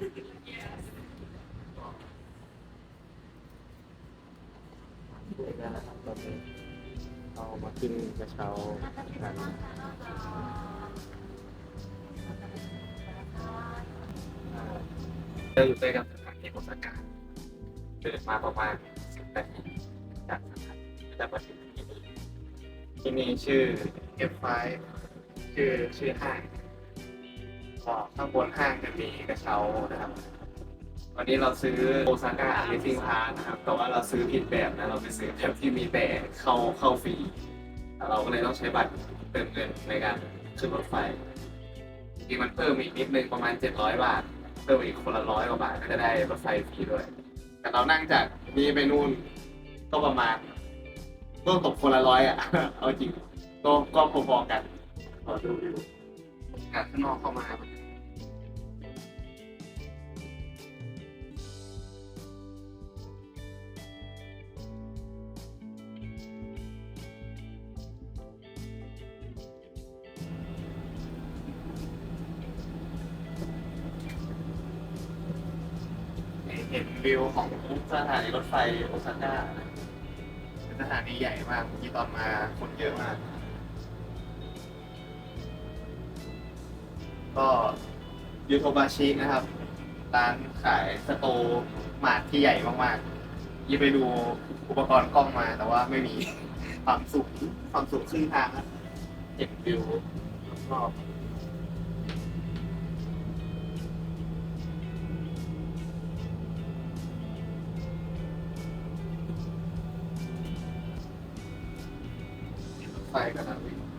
นี่ก็นะครับตอนนี้เอามาขึ้นกระเช้ากันเราอยู่ใกล้กับสถานีโอซาก้าเดินมาประมาณสิบนาทีจากสถานีจะมาถึงที่นี่ที่นี่ชื่อ F5 ชื่อชื่อห้าง ก็ข้างบนห้างจะมีกระเช้านะครับวันนี้เราซื้อโอซาก้าเลสซิ่งพาร์นะครับ แต่ว่าเราซื้อผิดแบบนะ เราไปซื้อแบบที่มีแต่เข้าเข้าฟรีแล้วเราก็เลยต้องใช้บัตรเติมเงินในการขึ้นรถไฟจริงๆมันเพิ่มอีกนิดนึงประมาณ 700 บาท เพิ่มอีกคนละร้อยกว่าบาทก็จะได้รถไฟฟรีด้วย แต่เรานั่งจากนี้ไปนู่นก็ประมาณก็ตกคนละร้อยอะ เอาจริง ก็ก็พอๆกันขอดูอยู่ การข้างนอกเข้ามาเห็นวิวของสถานีรถไฟโอซาก้านะเป็นสถานีใหญ่มากที่ตอนมาคนเยอะมาก ก็ยูโทบาชินะครับ ร้านขายสโตหมาดที่ใหญ่มากๆยี่ไปดูอุปกรณ์กล้องมาแต่ว่าไม่มีความสูงความสูงครึ่งทางเห็นวิวรอบไฟกำลังวิ่ง